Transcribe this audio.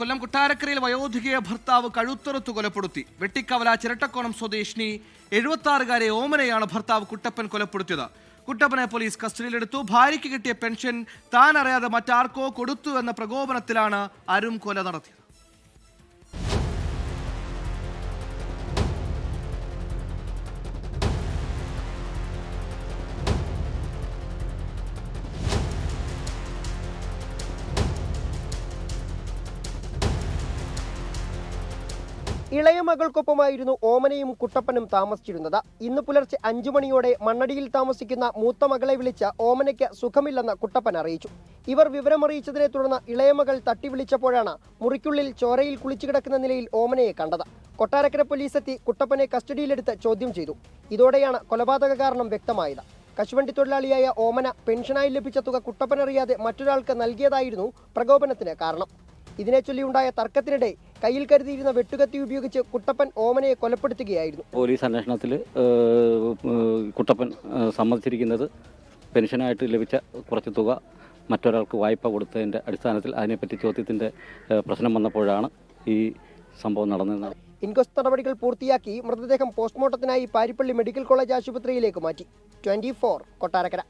കൊല്ലം കൊട്ടാരക്കരയിൽ വയോധികയെ ഭർത്താവ് കഴുത്തറുത്ത് കൊലപ്പെടുത്തി. വെട്ടിക്കവല ചിരട്ടക്കോണം സ്വദേശിനി എഴുപത്തി ആറുകാരെ ഓമനയാണ് ഭർത്താവ് കുട്ടപ്പൻ കൊലപ്പെടുത്തിയത്. കുട്ടപ്പനെ പോലീസ് കസ്റ്റഡിയിലെടുത്തു. ഭാര്യയ്ക്ക് കിട്ടിയ പെൻഷൻ താൻ അറിയാതെ മറ്റാർക്കോ കൊടുത്തു എന്ന പ്രകോപനത്തിലാണ് അരും കൊല നടത്തിയത്. ഇളയ മകൾക്കൊപ്പമായിരുന്നു ഓമനയും കുട്ടപ്പനും താമസിച്ചിരുന്നത്. ഇന്ന് പുലർച്ചെ അഞ്ചു മണിയോടെ മണ്ണടിയിൽ താമസിക്കുന്ന മൂത്ത മകളെ വിളിച്ച ഓമനയ്ക്ക് സുഖമില്ലെന്ന് കുട്ടപ്പൻ അറിയിച്ചു. ഇവർ വിവരമറിയിച്ചതിനെ തുടർന്ന് ഇളയ മകൾ തട്ടി വിളിച്ചപ്പോഴാണ് മുറിക്കുള്ളിൽ ചോരയിൽ കുളിച്ചു കിടക്കുന്ന നിലയിൽ ഓമനയെ കണ്ടത്. കൊട്ടാരക്കര പോലീസ് എത്തി കുട്ടപ്പനെ കസ്റ്റഡിയിലെടുത്ത് ചോദ്യം ചെയ്തു. ഇതോടെയാണ് കൊലപാതക കാരണം വ്യക്തമായത്. കശുവണ്ടി തൊഴിലാളിയായ ഓമന പെൻഷനായി ലഭിച്ച തുക കുട്ടപ്പനറിയാതെ മറ്റൊരാൾക്ക് നൽകിയതായിരുന്നു പ്രകോപനത്തിന് കാരണം. ഇതിനെ ചൊല്ലിയുണ്ടായ തർക്കത്തിനിടെ കയ്യിൽ കരുതിയിരുന്ന വെട്ടുകത്തി ഉപയോഗിച്ച് കുട്ടപ്പൻ ഓമനയെ കൊലപ്പെടുത്തുകയായിരുന്നു. പോലീസ് അന്വേഷണത്തിൽ കുട്ടപ്പൻ സമ്മതിച്ചിരിക്കുന്നത് പെൻഷനായിട്ട് ലഭിച്ച കുറച്ച് തുക മറ്റൊരാൾക്ക് വായ്പ കൊടുത്തതിന്റെ അടിസ്ഥാനത്തിൽ അതിനെപ്പറ്റി ചോദ്യത്തിന്റെ പ്രശ്നം വന്നപ്പോഴാണ് ഈ സംഭവം നടന്നത്. ഇൻക്വസ്റ്റ് നടപടികൾ പൂർത്തിയാക്കി മൃതദേഹം പോസ്റ്റ്മോർട്ടത്തിനായി പാരിപ്പള്ളി മെഡിക്കൽ കോളേജ് ആശുപത്രിയിലേക്ക് മാറ്റി. ട്വന്റി കൊട്ടാരക്കര.